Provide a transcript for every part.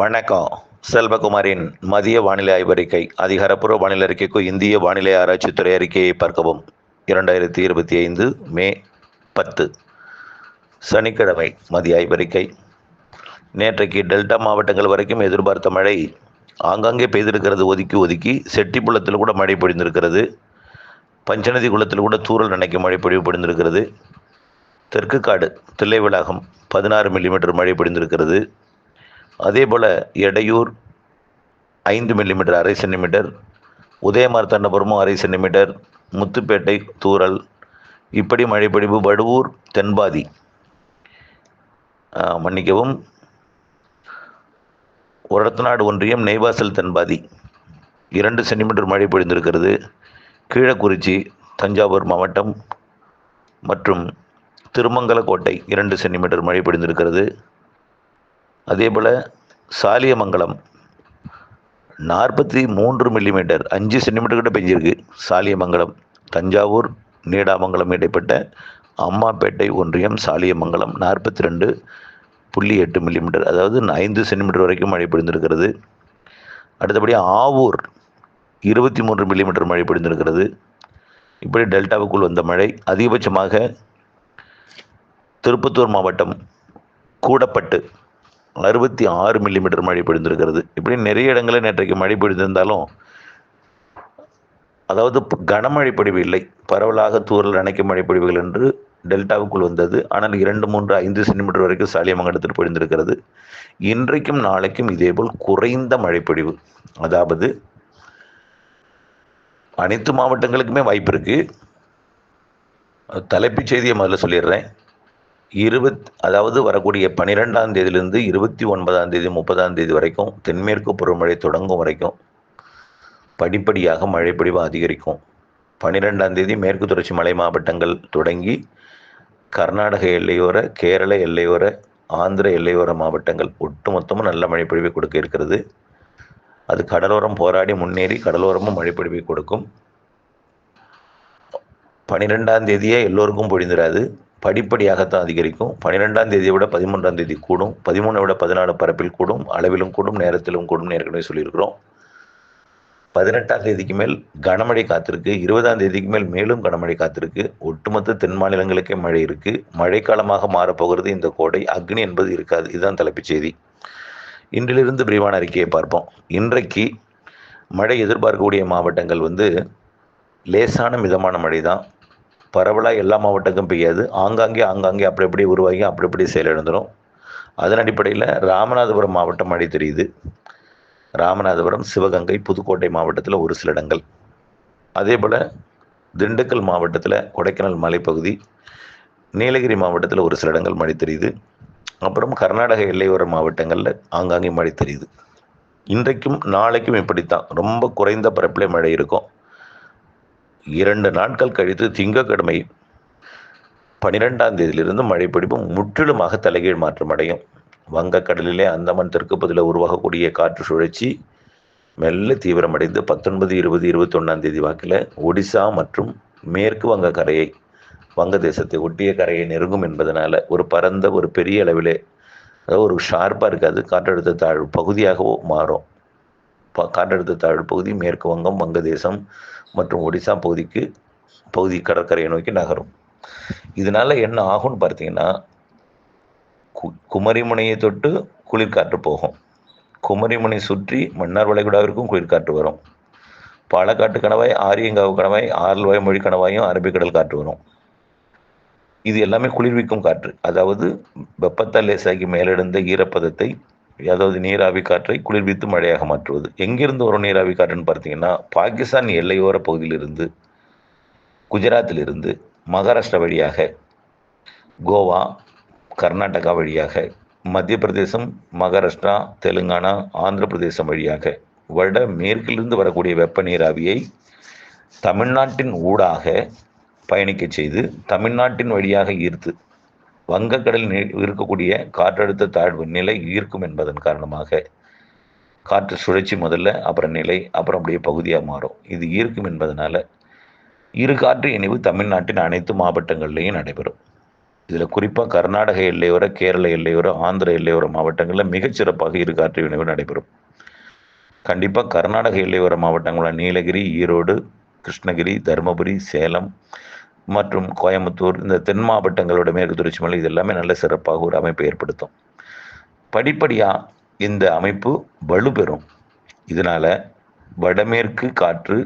வணக்கம். செல்வகுமாரின் மதிய வானிலை ஆய்வறிக்கை அதிகாரப்பூர்வ வானிலை அறிக்கைக்கு இந்திய வானிலை ஆராய்ச்சித்துறை அறிக்கையை பார்க்கவும். இரண்டாயிரத்தி இருபத்தி ஐந்து மே பத்து. சனிக்கிழமை மதிய ஆய்வறிக்கை. நேற்றைக்கு டெல்டா மாவட்டங்கள் வரைக்கும் எதிர்பார்த்த மழை ஆங்காங்கே பெய்திருக்கிறது. ஒதுக்கி ஒதுக்கி செட்டிப்புள்ளத்தில் கூட மழை பொழிந்திருக்கிறது. பஞ்சநதி குளத்தில் கூட தூரல் நினைக்கும் மழை பொழிவு பொழிந்திருக்கிறது. தெற்கு காடு தில்லைவிளாகம் பதினாறு மில்லிமீட்டர் மழை பொழிந்திருக்கிறது. அதே போல் எடையூர் ஐந்து மில்லிமீட்டர் அரை சென்டிமீட்டர் உதயமார்த்தண்டபுரமும் அரை சென்டிமீட்டர் முத்துப்பேட்டை தூரல் இப்படி மழைப்பொழிவு வடுவூர் தென்பாதி. மன்னிக்கவும். ஒரத்தநாடு ஒன்றியம் நெய்வாசல் தென்பாதி. இரண்டு சென்டிமீட்டர் மழை பொழிந்திருக்கிறது. கீழக்குறிச்சி தஞ்சாவூர் மாவட்டம் மற்றும் திருமங்கலக்கோட்டை இரண்டு சென்டிமீட்டர் மழை பொழிந்திருக்கிறது. அதேபோல் சாலியமங்கலம். நாற்பத்தி மூன்று மில்லிமீட்டர் அஞ்சு சென்டிமீட்டர் கிட்ட பெஞ்சிருக்கு. சாலியமங்கலம். தஞ்சாவூர் நீடாமங்கலம் இடைப்பட்ட அம்மாப்பேட்டை ஒன்றியம் சாலியமங்கலம். நாற்பத்தி ரெண்டு புள்ளி எட்டு மில்லிமீட்டர் அதாவது ஐந்து சென்டிமீட்டர் வரைக்கும் மழை பொழிந்திருக்கிறது. அடுத்தபடி ஆவூர் இருபத்தி மூன்று மில்லிமீட்டர் மழை பொழிந்திருக்கிறது. இப்படி டெல்டாவுக்குள் வந்த மழை. அதிகபட்சமாக திருப்பத்தூர் மாவட்டம் கூடப்பட்டு அறுபத்தி ஆறு மில்லிமீட்டர் மழை பொழிந்திருக்கிறது. இப்படி நிறைய இடங்களில் நேற்றைக்கு மழை பொழிந்திருந்தாலும் அதாவது கனமழை பொழிவு இல்லை. பரவலாக தூரல் அணைக்கும் மழை பொழிவுகள் என்று டெல்டாவுக்குள் வந்தது. ஆனால் இரண்டு மூன்று ஐந்து சென்டிமீட்டர் வரைக்கும் சாலியமங்கலத்தில் பொழிந்திருக்கிறது. இன்றைக்கும் நாளைக்கும் இதேபோல் குறைந்த மழைப்பொழிவு அதாவது அனைத்து மாவட்டங்களுக்குமே வாய்ப்பு இருக்குது தலைப்புச் செய்தியை முதல்ல சொல்லிடுறேன். இருபத் அதாவது வரக்கூடிய பன்னிரெண்டாம் தேதியிலிருந்து இருபத்தி ஒன்பதாம் தேதி முப்பதாம் தேதி வரைக்கும் தென்மேற்கு பருவமழை தொடங்கும் வரைக்கும் படிப்படியாக மழைப்பொழிவு அதிகரிக்கும். பன்னிரெண்டாம் தேதி மேற்கு தொடர்ச்சி மலை மாவட்டங்கள் தொடங்கி கர்நாடக எல்லையோர கேரள எல்லையோர ஆந்திர எல்லையோர மாவட்டங்கள் ஒட்டுமொத்தமும் நல்ல மழைப்பொழிவை கொடுக்க இருக்கிறது. அது கடலோரம் போராடி முன்னேறி கடலோரமும் மழைப்பொழிவை கொடுக்கும். பன்னிரெண்டாம் தேதியே எல்லோருக்கும் பொழிந்துடாது படிப்படியாகத்தான் அதிகரிக்கும். பன்னிரெண்டாம் தேதியை விட பதிமூன்றாம் தேதி கூடும். பதிமூணை விட பதினாலு பரப்பில் கூடும். அளவிலும் கூடும். நேரத்திலும் கூடும் ஏற்கனவே சொல்லியிருக்கிறோம். பதினெட்டாம் தேதிக்கு மேல் கனமழை காத்திருக்கு. இருபதாம் தேதிக்கு மேல் மேலும் கனமழை காத்திருக்கு. ஒட்டுமொத்த தென் மாநிலங்களுக்கே மழை இருக்கு. மழைக்காலமாக மாறப்போகிறது இந்த கோடை. அக்னி என்பது இருக்காது. இதுதான் தலைப்புச் செய்தி. இன்றிலிருந்து விரிவான அறிக்கையை பார்ப்போம். இன்றைக்கு மழை எதிர்பார்க்கக்கூடிய மாவட்டங்கள் வந்து லேசான மிதமான மழை தான் பரவலாக எல்லா மாவட்டங்களுக்கும் பெய்யாது. ஆங்காங்கே ஆங்காங்கே அப்படி அப்படி உருவாகி அப்படி அப்படி செயலிழந்துடும் அதன் அடிப்படையில் ராமநாதபுரம் மாவட்டம் மழை தெரியுது. ராமநாதபுரம் சிவகங்கை புதுக்கோட்டை மாவட்டத்தில் ஒரு சில இடங்கள். அதே போல் திண்டுக்கல் மாவட்டத்தில் கொடைக்கானல் மலைப்பகுதி நீலகிரி மாவட்டத்தில் ஒரு சில இடங்கள் மழை தெரியுது. அப்புறம் கர்நாடக எல்லையோர மாவட்டங்களில் ஆங்காங்கே மழை தெரியுது. இன்றைக்கும் நாளைக்கும் இப்படித்தான். ரொம்ப குறைந்த பரப்பிலே மழை இருக்கும். இரண்டு நாட்கள் கழித்து திங்கக்கிழமை பனிரெண்டாம் தேதியிலிருந்து மழைப்பிடிப்பு முற்றிலுமாக தலைகீழ் மாற்றம் அடையும். வங்கக்கடலிலே அந்தமான் தெற்கு பகுதியில் உருவாகக்கூடிய காற்று சுழற்சி மெல்ல தீவிரமடைந்து பத்தொன்பது இருபது இருபத்தொன்னாம் தேதி வாக்கில் ஒடிசா மற்றும் மேற்கு வங்க கரையை வங்கதேசத்தை ஒட்டிய கரையை நெருங்கும் என்பதனால ஒரு பரந்த ஒரு பெரிய அளவிலே அதாவது ஒரு ஷார்ப்பாக இருக்காது காற்றழுத்த தாழ்வு பகுதியாகவோ மாறும். காற்றழுத்த தாழ்வு பகுதி மேற்கு வங்கம் வங்கதேசம் மற்றும் ஒடிசா பகுதிக்கு பகுதி கடற்கரையை நோக்கி நகரும். இதனால என்ன ஆகும்னு பார்த்தீங்கன்னா கு- குமரிமுனையை தொட்டு குளிர்காற்று போகும். குமரிமுனை சுற்றி மன்னார் வளைகுடாவிற்கும் குளிர்காற்று வரும். பாலக்காட்டு கணவாய் ஆரியங்காவு கணவாய் ஆர்ல்வாய் மொழி கணவாயும் அரபிக்கடல் காற்று வரும். இது எல்லாமே குளிர்விக்கும் காற்று. அதாவது வெப்பத்தால் லேசாகி மேலெழுந்த ஈரப்பதத்தை அதாவது நீராவி காற்றை குளிர்வித்து மழையாக மாற்றுவது. எங்கிருந்து வரும் நீராவி காற்றுன்னு பார்த்தீங்கன்னா பாகிஸ்தான் எல்லையோர பகுதியிலிருந்து குஜராத்திலிருந்து மகாராஷ்டிரா வழியாக கோவா கர்நாடகா வழியாக மத்திய பிரதேசம் மகாராஷ்டிரா தெலுங்கானா ஆந்திர பிரதேசம் வழியாக வட மேற்கிலிருந்து வரக்கூடிய வெப்ப நீராவியை தமிழ்நாட்டின் ஊடாக பயணிக்க செய்து தமிழ்நாட்டின் வழியாக ஈர்த்து வங்கக்கடலில் நீ- இருக்கக்கூடிய காற்றழுத்த தாழ்வு நிலை ஈர்க்கும் என்பதன் காரணமாக காற்று சுழற்சி முதல்ல அப்புறம் நிலை அப்புறம் அப்படியே பகுதியாக மாறும். இது ஈர்க்கும் என்பதனால இரு காற்று இணைவு தமிழ்நாட்டின் அனைத்து மாவட்டங்கள்லேயும் நடைபெறும். இதில் குறிப்பாக கர்நாடக எல்லையோர கேரள எல்லையோர ஆந்திர எல்லையோர மாவட்டங்களில் மிகச்சிறப்பாக இரு காற்று இணைவு நடைபெறும். கண்டிப்பாக கர்நாடக எல்லையோர மாவட்டங்களான நீலகிரி ஈரோடு கிருஷ்ணகிரி தருமபுரி சேலம் மற்றும் கோயம்புத்தூர் இந்த தென் மாவட்டங்களோட மேற்கு தொடர்ச்சி மலை இது எல்லாமே நல்ல சிறப்பாக ஒரு அமைப்பை ஏற்படுத்தும். படிப்படியாக இந்த அமைப்பு வலுப்பெறும். இதனால் வடமேற்கு காற்று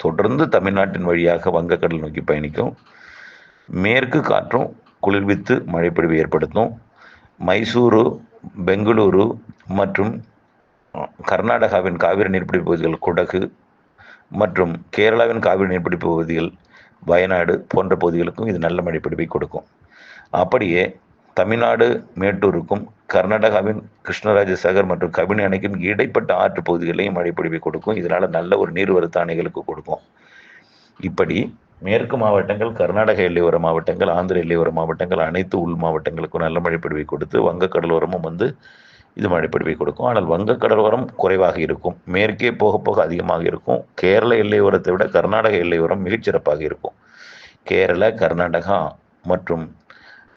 தொடர்ந்து தமிழ்நாட்டின் வழியாக வங்கக்கடல் நோக்கி பயணிக்கும். மேற்கு காற்றும் குளிர்வித்து மழைப்பொழிவு ஏற்படுத்தும். மைசூரு பெங்களூரு மற்றும் கர்நாடகாவின் காவிரி நீர்பிடிப்பு பகுதிகள் குடகு மற்றும் கேரளாவின் காவிரி நீர்பிடிப்பு பகுதிகள் வயநாடு போன்ற பகுதிகளுக்கும் இது நல்ல மழைப்பிடிப்பை கொடுக்கும். அப்படியே தமிழ்நாடு மேட்டூருக்கும் கர்நாடகாவின் கிருஷ்ணராஜசாகர் மற்றும் கபினி அணைக்கும் இடைப்பட்ட ஆற்று பகுதிகளையும் மழைப்பிடிப்பை கொடுக்கும். இதனால் நல்ல ஒரு நீர்வரத்து அணைகளுக்கு கொடுக்கும். இப்படி மேற்கு மாவட்டங்கள் கர்நாடக எல்லையோர மாவட்டங்கள் ஆந்திர எல்லையோர மாவட்டங்கள் அனைத்து உள் மாவட்டங்களுக்கும் நல்ல மழைப்பிடிவை கொடுத்து வங்க கடலோரமும் வந்து இது மழைப்பிடிவை கொடுக்கும். ஆனால் வங்க கடலோரம் குறைவாக இருக்கும். மேற்கே போக போக அதிகமாக இருக்கும். கேரள எல்லையோரத்தை விட கர்நாடக எல்லையோரம் மிகச்சிறப்பாக இருக்கும். கேரள கர்நாடகா மற்றும்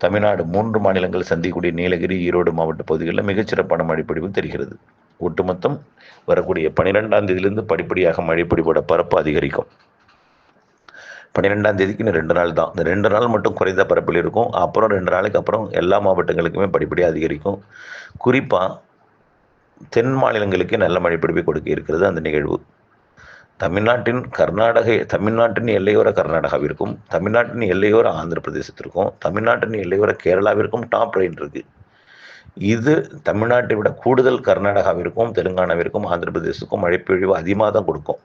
தமிழ்நாடு மூன்று மாநிலங்கள் சந்திக்கக்கூடிய நீலகிரி ஈரோடு மாவட்ட பகுதிகளில் மிகச்சிறப்பான மழைப்பொழிவு தெரிகிறது. ஒட்டுமொத்தம் வரக்கூடிய பனிரெண்டாம் தேதியிலிருந்து படிப்படியாக மழைப்பிடிவோட பரப்பு அதிகரிக்கும். பன்னிரெண்டாம் தேதிக்கு இன்னும் ரெண்டு நாள் தான். இந்த ரெண்டு நாள் மட்டும் குறைந்த பரப்பில் இருக்கும். அப்புறம் ரெண்டு நாளைக்கு அப்புறம் எல்லா மாவட்டங்களுக்குமே படிப்படியாக அதிகரிக்கும். குறிப்பாக தென் மாநிலங்களுக்கே நல்ல மழை பிடிப்பை கொடுக்க இருக்கிறது அந்த நிகழ்வு. தமிழ்நாட்டின் கர்நாடக தமிழ்நாட்டின் எல்லையோர கர்நாடகாவிற்கும் தமிழ்நாட்டின் எல்லையோர ஆந்திர பிரதேசத்திற்கும் தமிழ்நாட்டின் எல்லையோர கேரளாவிற்கும் டாப் ரைன் இருக்கு. இது தமிழ்நாட்டை விட கூடுதல் கர்நாடகாவிற்கும் தெலுங்கானாவிற்கும் ஆந்திர பிரதேசத்துக்கும் மழைப்பொழிவு அதிகமாக தான் கொடுக்கும்.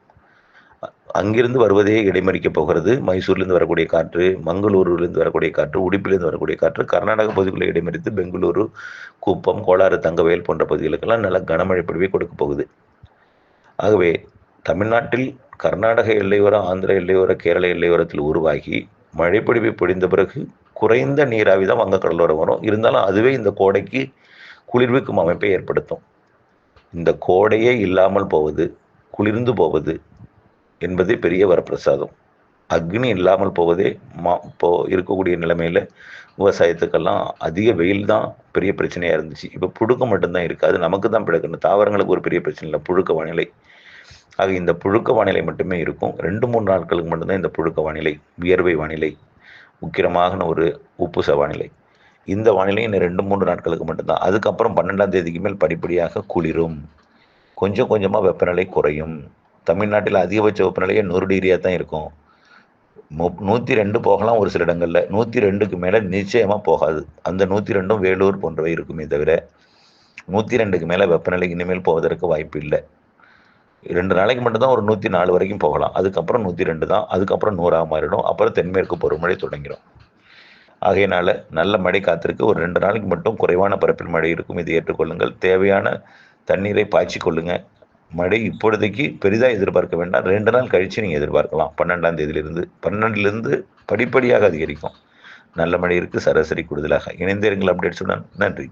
அங்கிருந்து வருவதே இடைமறிக்கப் போகிறது. மைசூர்லேருந்து வரக்கூடிய காற்று மங்களூருலேருந்து வரக்கூடிய காற்று உடுப்பிலிருந்து வரக்கூடிய காற்று கர்நாடக பகுதிகளை இடைமறித்து பெங்களூரு குப்பம் கோளாறு தங்கவயல் போன்ற பகுதிகளுக்கெல்லாம் நல்ல கனமழை பொழிவை கொடுக்க போகுது. ஆகவே தமிழ்நாட்டில் கர்நாடக எல்லையோர ஆந்திர எல்லையோர கேரள எல்லையோரத்தில் உருவாகி மழைப்பொழிவை பொழிந்த பிறகு குறைந்த நீராவி தான் வங்கக்கடலோரம் வரும். இருந்தாலும் அதுவே இந்த கோடைக்கு குளிர்விக்கும் அமைப்பை ஏற்படுத்தும். இந்த கோடையே இல்லாமல் போவது குளிர்ந்து போவது என்பதே பெரிய வரப்பிரசாதம். அக்னி இல்லாமல் போவதே மா இப்போ இருக்கக்கூடிய நிலைமையில் விவசாயத்துக்கெல்லாம் அதிக வெயில் தான் பெரிய பிரச்சனையாக இருந்துச்சு. இப்போ புழுக்கம் மட்டும்தான் இருக்குது அது நமக்கு தான் பிழக்கணும் தாவரங்களுக்கு ஒரு பெரிய பிரச்சனை இல்லை. புழுக்க வானிலை. ஆக இந்த புழுக்க வானிலை மட்டுமே இருக்கும். ரெண்டு மூணு நாட்களுக்கு மட்டும்தான் இந்த புழுக்க வானிலை வியர்வை வானிலை உக்கிரமான ஒரு உப்புச வானிலை. இந்த வானிலை இன்னும் ரெண்டு மூன்று நாட்களுக்கு மட்டும்தான். அதுக்கப்புறம் பன்னெண்டாம் தேதிக்கு மேல் படிப்படியாக குளிரும். கொஞ்சம் கொஞ்சமாக வெப்பநிலை குறையும். தமிழ்நாட்டில் அதிகபட்ச வெப்பநிலையே நூறு டிகிரியாக தான் இருக்கும். மு நூற்றி ரெண்டு போகலாம் ஒரு சில இடங்களில். நூற்றி ரெண்டுக்கு மேலே நிச்சயமாக போகாது. அந்த நூற்றி ரெண்டும் வேலூர் போன்றவை இருக்குமே தவிர நூற்றி ரெண்டுக்கு மேலே வெப்பநிலை இனிமேல் போவதற்கு வாய்ப்பு இல்லை. ரெண்டு நாளைக்கு மட்டும்தான் ஒரு நூற்றி நாலு வரைக்கும் போகலாம். அதுக்கப்புறம் நூற்றி ரெண்டு தான் அதுக்கப்புறம் நூறாக மாறிடும். அப்புறம் தென்மேற்கு பருவமழை தொடங்கிடும். ஆகையினால நல்ல மழை காத்திருக்கு. ஒரு ரெண்டு நாளைக்கு மட்டும் குறைவான பரப்பில் மழை இருக்கும். இதை ஏற்றுக்கொள்ளுங்கள். தேவையான தண்ணீரை பாய்ச்சி மழை இப்பொழுதைக்கு பெரிதாக எதிர்பார்க்க வேண்டாம். ரெண்டு நாள் கழித்து நீங்கள் எதிர்பார்க்கலாம். பன்னெண்டாம் தேதியிலிருந்து பன்னெண்டுலேருந்து படிப்படியாக அதிகரிக்கும். நல்ல மழை இருக்குது சராசரி கூடுதலாக. இணைந்திருங்கள் அப்டேட்ஸுடன் நன்றி.